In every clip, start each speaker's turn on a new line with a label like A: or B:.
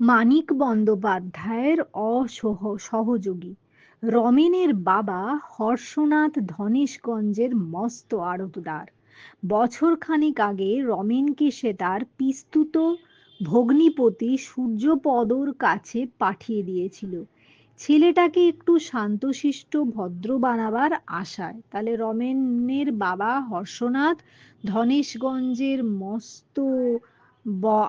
A: মানিক বন্দ্যোপাধ্যায়ের অসহ, সহযোগী। রমেনের বাবা হর্ষনাথ ধনেশগঞ্জের মস্ত আড়তদার। বছরখানেক আগে রমেনকে সে তার পিস্তুত ভগ্নিপতি সূর্যপদর কাছে পাঠিয়ে দিয়েছিল। ছেলেটাকে একটু শান্তশিষ্ট ভদ্র বানাবার আশায়। তাহলে রমেনের বাবা হর্ষনাথ ধনেশগঞ্জের মস্ত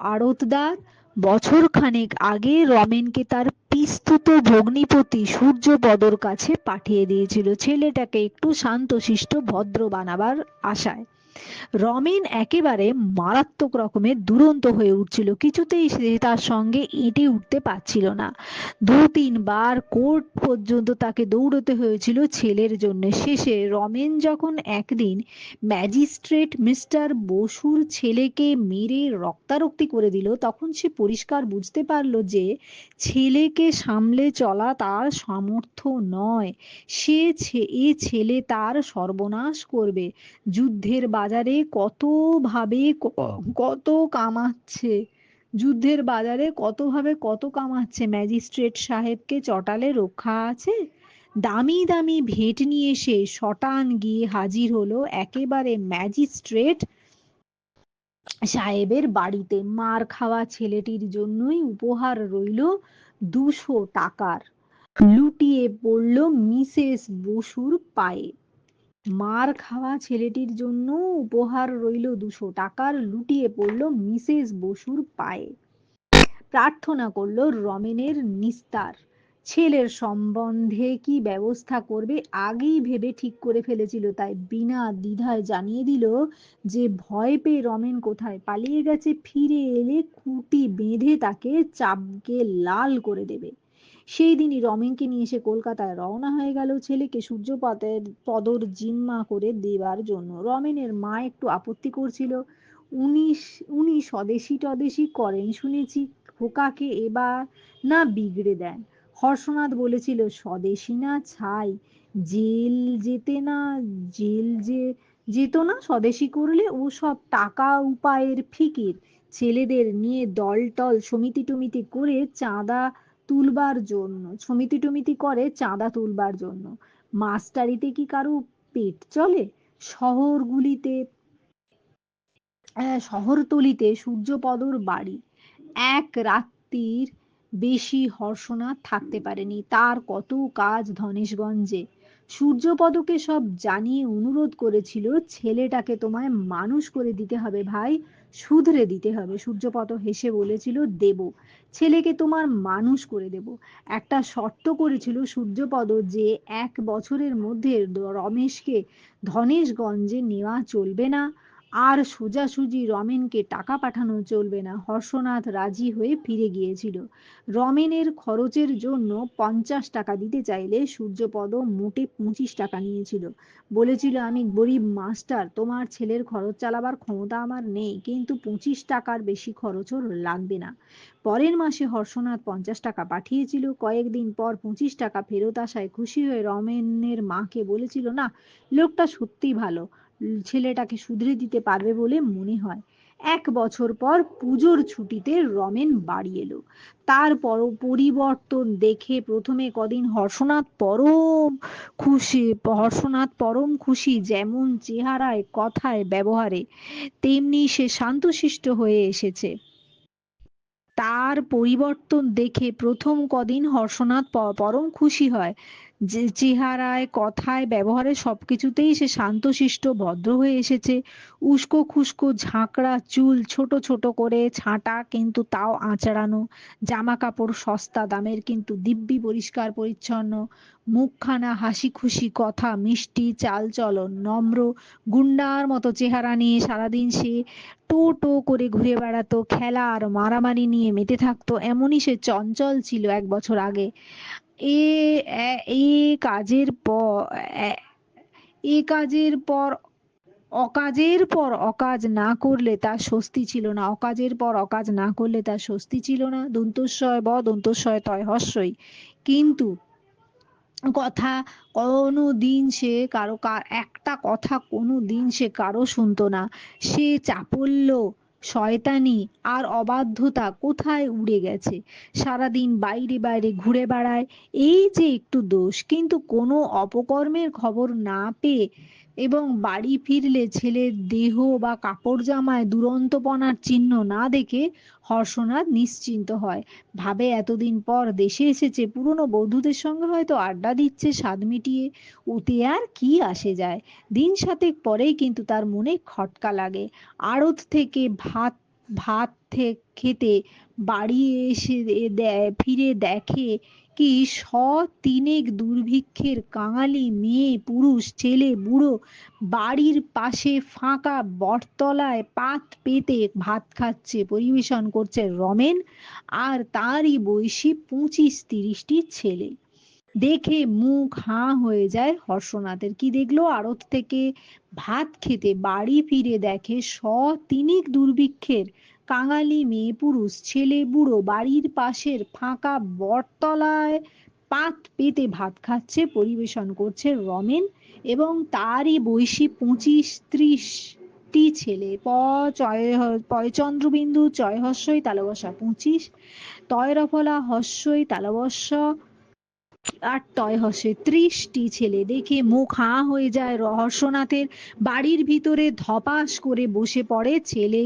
A: আড়তদার। বছর খানেক আগে রমেনকে তার পিস্তুত ভগ্নিপতি সূর্যপদর কাছে পাঠিয়ে দিয়েছিল। ছেলেটাকে একটু শান্তশিষ্ট, ভদ্র বানাবার আশায়। রমেন একেবারে মারাত্মক রকমের দুরন্ত হয়ে উঠছিল। কিছুতেই সে তার সঙ্গে এঁটে উঠতে পারছিল না। দু তিনবার কোর্ট পর্যন্ত তাকে দৌড়তে হয়েছিল ছেলের জন্য। শেষে রমেন যখন একদিন ম্যাজিস্ট্রেট মিস্টার বসুর ছেলেকে মেরে রক্তারক্তি করে দিল, তখন সে পরিষ্কার বুঝতে পারল যে ছেলেকে সামলে চলা তার সামর্থ্য নয়। সে এ ছেলে তার সর্বনাশ করবে। যুদ্ধের বাজারে কত ভাবে কত কামাচ্ছে? যুদ্ধের বাজারে কত ভাবে কত কামাচ্ছে? ম্যাজিস্ট্রেট সাহেবকে চটালে রক্ষা আছে? দামি দামি ভেট নিয়ে সে শটান গিয়ে হাজির হলো একেবারে ম্যাজিস্ট্রেট সাহেবের বাড়িতে। মার খাওয়া ছেলেটির জন্যই উপহার রইল দুশো টাকার। লুটিয়ে পড়ল মিসেস বসুর পায়ে। মার খাওয়া ছেলেটির জন্য উপহার রইল দুশো টাকার লুটিয়ে পড়ল মিসেস বসুর পায়ে। প্রার্থনা করল রমেনের নিস্তার। ছেলের সম্বন্ধে কি ব্যবস্থা করবে আগেই ভেবে ঠিক করে ফেলেছিল, তাই বিনা দ্বিধায় জানিয়ে দিল যে ভয় পেয়ে রমেন কোথায়? পালিয়ে গেছে, ফিরে এলে খুঁটি বেঁধে তাকে চাপকে লাল করে দেবে। সেই দিনই রমেনকে নিয়ে এসে কলকাতায় রওনা হয়ে গেল ছেলেকে সূর্যপাতের পদর জিম্মা করে দেবার জন্য। রমেনের মা একটু আপত্তি করছিল। উনি উনি স্বদেশি টদেশি করেন, শুনেছি খোকাকে এবার না বিগড়ে দেন। হর্ষনাথ বলেছিল, স্বদেশি না, ছাই। জেল যেতে না, জেল যে, যেত না, স্বদেশি করলে ও সব টাকা উপায়ের ফিকির। ছেলেদের নিয়ে দল টল সমিতি টমিতি করে চাঁদা তুলবার জন্য, সমিতি টমিতি করে চাঁদা তুলবার জন্য। মাস্টারিতে কি কারও পেট চলে? শহরগুলিতে শহরতলিতে সূর্যপদর বাড়ি। এক রাত্রির বেশি হর্ষনাথ থাকতে পারেনি। তার কত কাজ ধনেশগঞ্জে। সূর্যপদকে সব জানিয়ে অনুরোধ করেছিল, ছেলেটাকে তোমায় মানুষ করে দিতে হবে ভাই, শুধরে দিতে হবে। সূর্যপদ হেসে বলেছিল, দেব, ছেলেকে তোমার মানুষ করে দেব। একটা শর্ত করেছিল সূর্যপদ যে এক বছরের মধ্যে রমেশকে ধনেশগঞ্জে নেওয়া চলবে না। আর সোজাসুজি রমেনকে টাকা পাঠানো চলবে না। হর্ষনাথ রাজি হয়ে ফিরে গিয়েছিল। রমেনের খরচের জন্য পঞ্চাশ টাকা দিতে চাইলে সূর্যপদ মোটে পঁচিশ টাকা নিয়েছিল। বলেছিল, আমি গরিব মাস্টার, তোমার ছেলের খরচ চালাবার ক্ষমতা আমার নেই, কিন্তু পঁচিশ টাকার বেশি খরচও লাগবে না। পরের মাসে হর্ষনাথ পঞ্চাশ টাকা পাঠিয়েছিল। কয়েকদিন পর পঁচিশ টাকা ফেরত আসায় খুশি হয়ে রমেনের মাকে বলেছিল, না, লোকটা সত্যি ভালো। ছেলেটাকে শুধরে দিতে পারবে বলে মনে হয়। এক বছর পর পুজোর ছুটিতে রমেন বাড়ি এলো। তার পর পরিবর্তন দেখে প্রথমে কদিন হর্ষনাথ পরম খুশি, হর্ষনাথ পরম খুশি যেমন চেহারায়, কথায়, ব্যবহারে, তেমনি সে শান্তশিষ্ট হয়ে এসেছে। তার পরিবর্তন দেখে প্রথম কদিন হর্ষনাথ পরম খুশি হয়। যে চেহারায়, কথায়, ব্যবহারে সবকিছুতেই সে শান্তশিষ্ট ভদ্র হয়ে এসেছে। উস্কো খুস্কো, ঝাঁকড়া, চুল ছোট ছোট করে, ছাঁটা কিন্তু তাও আঁচড়ানো। জামা কাপড় সস্তা, দামের কিন্তু দিব্যি, পরিষ্কার, পরিচ্ছন্ন। মুখখানা হাসি খুশি কথা, মিষ্টি চালচলন নম্র, গুন্ডার মতো চেহারা নিয়ে সারাদিন সে টো টো করে ঘুরে বেড়াতো, খেলা আর মারামারি নিয়ে মেতে থাকতো, এমনই সে চঞ্চল ছিল এক বছর আগে। এ এ কাজের পর, এ কাজের পর, অকাজের পর অকাজ না করলে তার স্বস্তি ছিল না। অকাজের পর অকাজ না করলে তার স্বস্তি ছিল না। দন্তস্বয় ব দন্তস্বয় তয় হস্যই। কিন্তু কথা কোনো দিন সে কারও, একটা কথা কোনো দিন সে কারও শুনতো না। সে চাপল্য শয়তানি আর অবাধ্যতা কোথায় উড়ে গেছে? সারাদিন বাইরে বাইরে ঘুরে বেড়ায়, এই যে একটু দোষ। কিন্তু কোনো অপকর্মের খবর না পেয়ে এবং বাড়ি ফিরলে ছেলের দেহ বা কাপড় জামায় দুরন্তপনার চিহ্ন না দেখে হর্ষনাথ নিশ্চিন্ত হয়। ভাবে এতদিন পর দেশে এসেছে, পুরনো বন্ধুদের সঙ্গে হয়তো আড্ডা দিচ্ছে, স্বাদ মিটিয়ে ওতে আর কি আসে যায়। দিন সাতেক পরেই কিন্তু তার মনে খটকা লাগে। আড়ত থেকে ভাত ভাত খেতে বাড়ি এসে দেয় ফিরে দেখে কি স তিনেক দুর্ভিক্ষের কাঙালি মেয়ে, পুরুষ, ছেলে, বুড়ো, বাড়ির পাশে ফাঁকা বটতলায় পাত পেতে ভাত খাচ্ছে, পরিবেশন করছে রমেন আর তারই বয়সী পঁচিশ তিরিশটি ছেলে। দেখে মুখ হাঁ হয়ে যায় হর্ষনাথের। কি দেখল? আড়ত থেকে ভাত খেতে বাড়ি ফিরে দেখে স তিনিক দুর্ভিক্ষের কাঙালি মেয়ে পুরুষ ছেলে বুড়ো বাড়ির পাশের ফাঁকা বটতলায় পাত পেতে ভাত খাচ্ছে, পরিবেশন করছে রমেন এবং তারই বয়সী পঁচিশ ত্রিশটি ছেলে। প, চয়, পয়চন্দ্রবিন্দু চয় হস্যই তালবসা পঁচিশ, তয়রফলা, হস্যই তালবস্য আর তয় হসে ত্রিশটি ছেলে। দেখে মুখ হাঁ হয়ে যায় রহস্যনাথের। বাড়ির ভিতরে ধপাস করে বসে পড়ে ছেলে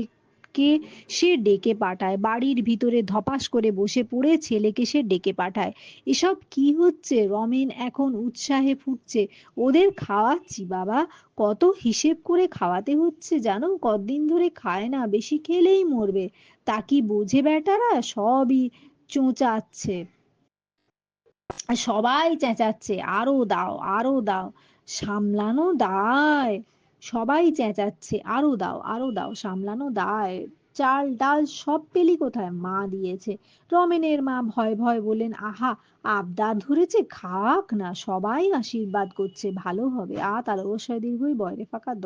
A: কে সে ডেকে পাঠায়। বাড়ির ভিতরে ধপাস করে বসে পড়ে ছেলেকে সে ডেকে পাঠায়। এসব কি হচ্ছে? রমেন এখন উৎসাহে ফুটছে। ওদের খাওয়াচ্ছি বাবা। কত হিসেব করে খাওয়াতে হচ্ছে জানো? কতদিন ধরে খায় না, বেশি খেলেই মরবে। তা কি বোঝে বেটারা? সবই চোঁচাচ্ছে। সবাই চেঁচাচ্ছে। আরও দাও আরও দাও। সামলানো দায়। সবাই চেঁচাচ্ছে, আরও দাও আরও দাও, সামলানো দায়। চাল ডাল সব পেলি কোথায়? মা দিয়েছে। রমেনের মা ভয় ভয় বলেন আহা আবদার ধরেছে, খাক না, সবাই আশীর্বাদ করছে, ভালো হবে, আ তার অবশ্যই দীর্ঘই বয়রে ফাঁকা দ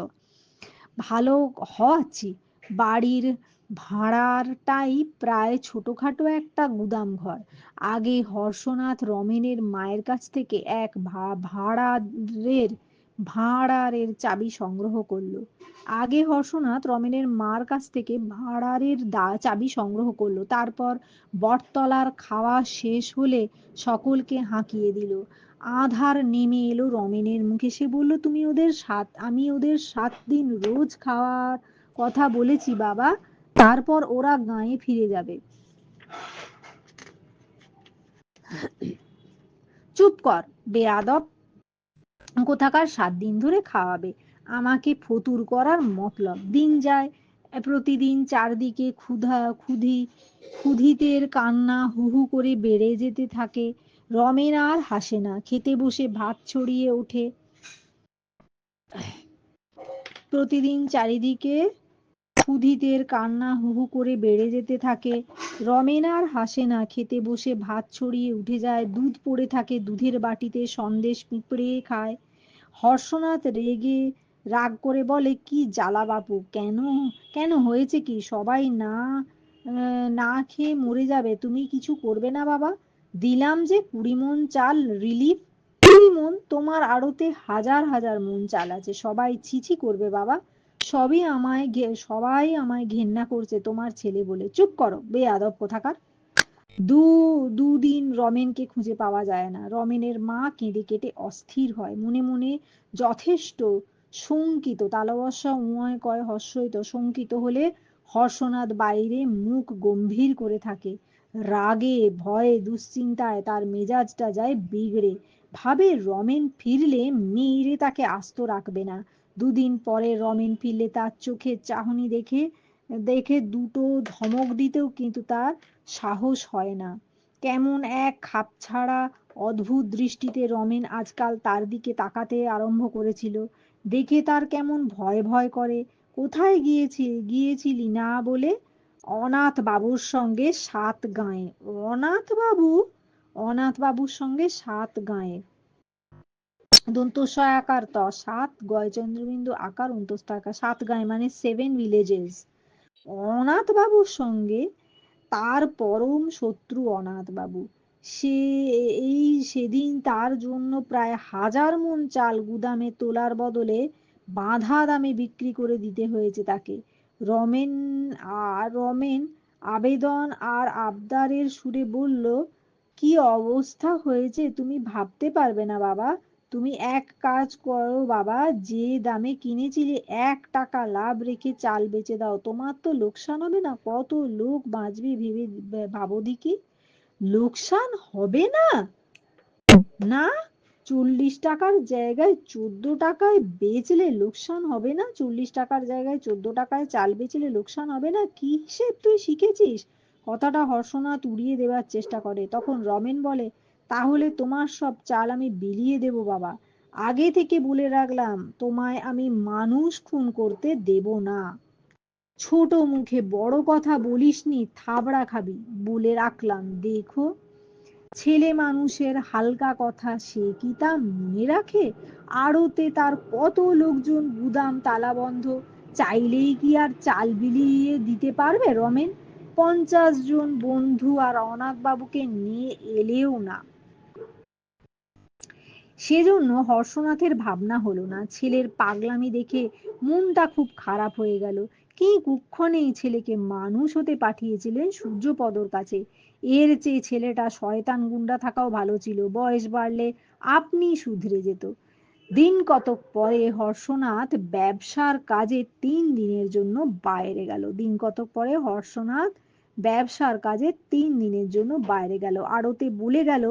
A: ভালো হওয়াচ্ছি। বাড়ির ভাড়ারটাই প্রায় ছোটখাটো একটা গুদাম ঘর। আগে হর্ষনাথ রমেনের মায়ের কাছ থেকে এক ভাড়ারের ভাঁড়ারের চাবি সংগ্রহ করল। আগে হর্ষনাথ রমেনের মার কাছ থেকে ভাঁড়ারের দা, চাবি সংগ্রহ করল। তারপর বটতলার খাওয়া শেষ হলে সকলকে হাঁকিয়ে দিল। আধার নেমে এলো রমেনের মুখে। সে বলল, তুমি ওদের সাত, আমি ওদের সাত দিন রোজ খাওয়ার কথা বলেছি বাবা। তারপর ওরা গাঁয়ে ফিরে যাবে। চুপ কর, বেয়াদব। কোথাকার সাত দিন ধরে খাওয়াবে। আমাকে ফতুর করার মতলব। দিন যায়, প্রতিদিন চারদিকে ক্ষুধা, ক্ষুধি, ক্ষুধিতের কান্না হু হু করে বেড়ে যেতে থাকে। রমেন আর হাসে না। খেতে বসে ভাত ছড়িয়ে ওঠে। প্রতিদিন চারিদিকে ক্ষুধিতের কান্না হু হু করে বেড়ে যেতে থাকে। রমেন আর হাসে না। খেতে বসে ভাত ছড়িয়ে উঠে যায়। দুধ পড়ে থাকে। দুধের বাটিতে সন্দেশ পিঁপড়ে খায়। হর্ষনাথ রেগে রাগ করে বলে, কি জ্বালা বাপু, কেন কেন হয়েছে কি? সবাই না না খেয়ে মরে যাবে। তুমি কিছু করবে না বাবা। দিলাম যে কুড়ি মন চাল রিলিফ কুড়ি মন তোমার আড়তে হাজার হাজার মন চাল আছে। সবাই ছিছি করবে বাবা। সবই আমায় সবাই আমায় ঘেন্না করছে তোমার ছেলে বলে। চুপ করো, বেয়াদব কোথাকার। দু, দুদিন রমেনকে খুঁজে পাওয়া যায় না। রমেনের মা কেঁদে কেটে অস্থির হয়। মনে মনে যথেষ্ট শঙ্কিত তালবস্যা উঁয় কয় হর্ষইত, শঙ্কিত হলে হর্ষনাথ বাইরে মুখ গম্ভীর করে থাকে। রাগে, ভয়ে, দুশ্চিন্তায় তার মেজাজটা যায় বিগড়ে। ভাবে রমেন ফিরলে মেয়েরে তাকে আস্ত রাখবে না। দুদিন পরে রমেন ফিরলে তার চোখের চাহনি দেখে দেখে দুটো ধমক দিতেও কিন্তু তার সাহস হয় না। কেমন এক খাপছাড়া, অদ্ভুত দৃষ্টিতে রমেন আজকাল তার দিকে তাকাতে আরম্ভ করেছিল। দেখে তার কেমন ভয় ভয় করে, কোথায় গিয়েছি, গিয়েছিলি না বলে? অনাথ বাবুর সঙ্গে সাত গাঁয়ে। অনাথ বাবু? অনাথ বাবুর সঙ্গে সাত গাঁয়ে। দন্তস্বয় আকার ত, সাত গয় চন্দ্রবিন্দু আকার অন্তস্থ আকার, সাত গায়ে মানে সেভেন ভিলেজেস অনাথ বাবুর সঙ্গে তার পরম শত্রু অনাথ বাবু সে এই সেদিন তার জন্য প্রায় হাজার মন চাল গুদামে তোলার বদলে বাঁধা দামে বিক্রি করে দিতে হয়েছে তাকে। রমেন আর রমেন আবেদন আর আবদারের সুরে বলল, কি অবস্থা হয়েছে তুমি ভাবতে পারবে না বাবা। তুমি এক কাজ করো বাবা, যে দামে কিনেছিলে এক টাকা লাভ রেখে চাল বেচে দাও। তোমার তো লোকসান হবে না? কত লোক বাঁচবে ভেবে ভাবো দেখি লোকসান হবে না? না? চল্লিশ টাকার জায়গায় চোদ্দ টাকায় বেচলে লোকসান হবে না? চল্লিশ টাকার জায়গায় চোদ্দ টাকায় চাল বেচলে লোকসান হবে না? কি হিসেব তুই শিখেছিস? কথাটা হর্ষনাথ উড়িয়ে দেওয়ার চেষ্টা করে। তখন রমেন বলে তাহলে তোমার সব চাল আমি বিলিয়ে দেব বাবা। আগে থেকে বলে রাখলাম, তোমায় আমি মানুষ খুন করতে দেব না। ছোট মুখে বড় কথা বলিসনি, থাবড়া খাবি, বলে রাখলাম। দেখো, ছেলে মানুষের হালকা কথা সে কি তা মনে রাখে? আড়তে তার কত লোকজন গুদাম তালাবন্ধ চাইলেই কি আর চাল বিলিয়ে দিতে পারবে রমেন? পঞ্চাশ জন বন্ধু আর অনাথ বাবুকে নিয়ে এলেও না। সেজন্য হর্ষনাথের ভাবনা হলো না। ছেলের পাগলামি দেখে মনটা খুব খারাপ হয়ে গেল। কি কুক্ষণে এই ছেলেকে মানুষ হতে পাঠিয়েছিলেন সূর্যপদর কাছে? এর চেয়ে ছেলেটা শয়তান গুন্ডা থাকাও ভালো ছিল। বয়স বাড়লে আপনি শুধরে যেত। দিন কতক পরে হর্ষনাথ ব্যবসার কাজে তিন দিনের জন্য বাইরে গেল। দিন কতক পরে হর্ষনাথ ব্যবসার কাজে তিন দিনের জন্য বাইরে গেল। আড়তে বলে গেল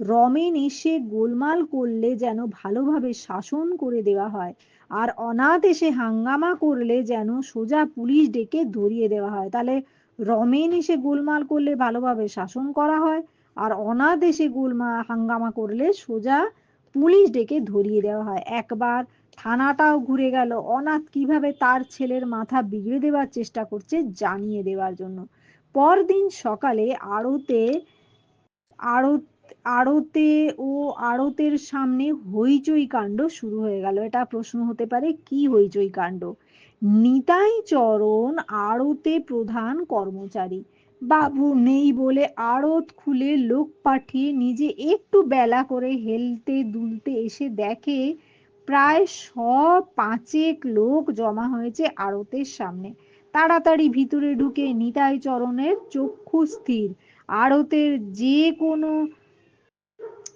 A: রমেন এসে গোলমাল করলে যেন ভালোভাবে শাসন করে দেওয়া হয় আর অনাথ এসে হাঙ্গামা করলে যেন সোজা পুলিশ ডেকে ধরিয়ে দেওয়া হয়। তাহলে রমেন এসে গোলমাল করলে ভালোভাবে শাসন করা হয় আর অনাথ এসে গোলমা, হাঙ্গামা করলে সোজা পুলিশ ডেকে ধরিয়ে দেওয়া হয়। একবার থানাটাও ঘুরে গেল। অনাথ কীভাবে তার ছেলের মাথা বিগড়ে দেওয়ার চেষ্টা করছে জানিয়ে দেওয়ার জন্য। পরদিন সকালে আড়তে, আড়ত আড়তে ও আড়তের সামনে হইচই কাণ্ড শুরু হয়ে গেল। এটা প্রশ্ন হতে পারে, কি হইচই কাণ্ড? নিতাই চরণ আড়তে প্রধান কর্মচারী। বাবু নেই বলে আড়ত খুলে লোক পাঠিয়ে নিজে একটু বেলা করে হেলতে দুলতে এসে দেখে, প্রায় শ পাঁচেক লোক জমা হয়েছে আড়তের সামনে। তাড়াতাড়ি ভিতরে ঢুকে নিতাই চরণের চক্ষু স্থির। আড়তের যে কোনো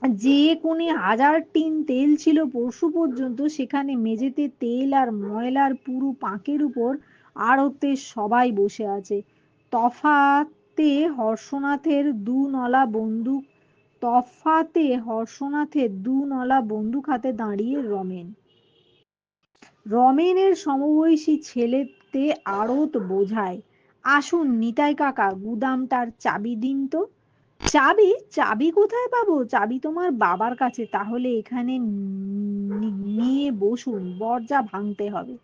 A: যে কোণে হাজার টিন তেল ছিল পরশু পর্যন্ত সেখানে মেঝেতে তেল আর ময়লার পুরু পাঁকের উপর আড়তে সবাই বসে আছে। তফাতে হর্ষনাথের দু নলা বন্দুক, তফাতে হর্ষনাথের দু নলা বন্দুক হাতে দাঁড়িয়ে রমেন। রমেনের সমবয়সী ছেলেতে আড়ত বোঝায়, আসুন নিতাই কাকা গুদামটার চাবি দিন তো। চাবি চাবি কোথায় পাবো? চাবি তোমার বাবার কাছে। তাহলে এখানে নিয়ে বসুন, দরজা ভাঙতে হবে।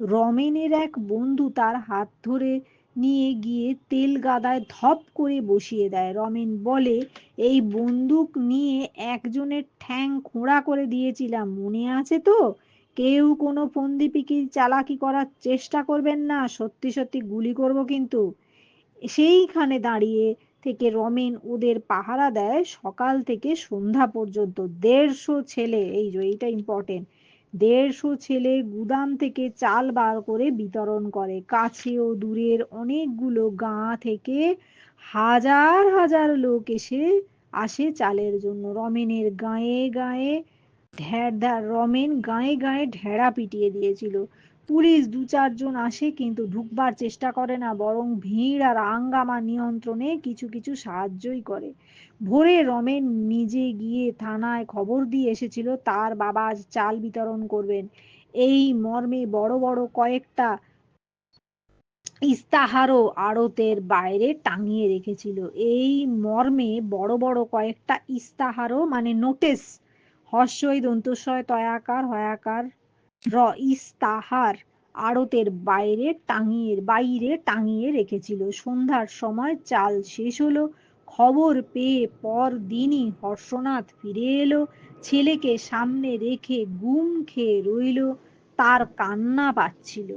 A: রমেনের এক বন্ধু তার হাত ধরে নিয়ে গিয়ে তেল গাদায় ধপ করে বসিয়ে দেয়। রমেন বলে, এই বন্দুক নিয়ে একজনের ঠ্যাং খোঁড়া করে দিয়েছিলাম। মনে আছে তো? কেউ কোনো ফন্দিপিকির চালাকি করার চেষ্টা করবেন না। সত্যি সত্যি গুলি করব কিন্তু। সেইখানে দাঁড়িয়ে থেকে রমেন ওদের পাহারা দেয় সকাল থেকে সন্ধ্যা পর্যন্ত। দেড়শো ছেলে, এই যে এইটা ইম্পর্টেন্ট দেড়শো ছেলে গুদাম থেকে চাল বার করে বিতরণ করে। কাছে ও দূরের অনেকগুলো গাঁ থেকে হাজার হাজার লোক এসে আসে চালের জন্য। রমেনের গায়ে গায়ে ঢের রমেন গায়ে গায়ে ঢেড়া পিটিয়ে দিয়েছিল। পুলিশ দু চারজন আসে কিন্তু ঢুকবার চেষ্টা করে না, বরং ভিড় আর আঙ্গামা নিয়ন্ত্রণে কিছু কিছু সাহায্যই করে। ভোরে রমেন নিজে গিয়ে থানায় খবর দিয়ে এসেছিল, তার বাবা আজ চাল বিতরণ করবেন। এই মর্মে বড় বড় কয়েকটা ইস্তাহারও আড়তের বাইরে টাঙিয়ে রেখেছিল। এই মর্মে বড় বড় কয়েকটা ইস্তাহারও মানে নোটিস হর্ষই দন্তস্বয়, তয়াকার, হয়াকার র আড়তের বাইরে টাঙিয়ে বাইরে টাঙিয়ে রেখেছিল। সন্ধ্যার সময় চাল শেষ হলো, খবর পেয়ে পর দিনই হর্ষনাথ ফিরে এলো, ছেলেকে সামনে রেখে গুম খেয়ে রইল, তার কান্না পাচ্ছিল